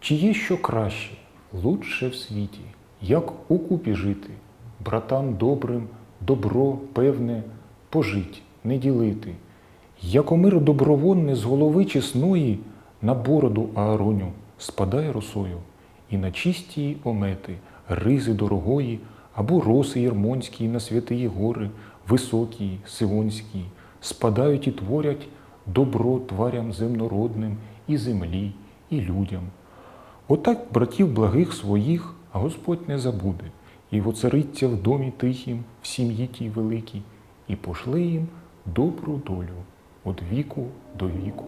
Чи є що краще, лучше в світі, як у купі жити, братам добрим, добро, певне, пожить, не ділити, Якомир добровонне з голови чесної на бороду Аароню спадає росою, і на чисті її омети, ризи дорогої, або роси Єрмонські на святиї гори, високі, сионські, спадають і творять добро тварям земнородним і землі, і людям. Отак братів благих своїх Господь не забуде, і воцариться в домі тихім, в сім'ї тій великій, і пошле їм добру долю від віку до віку.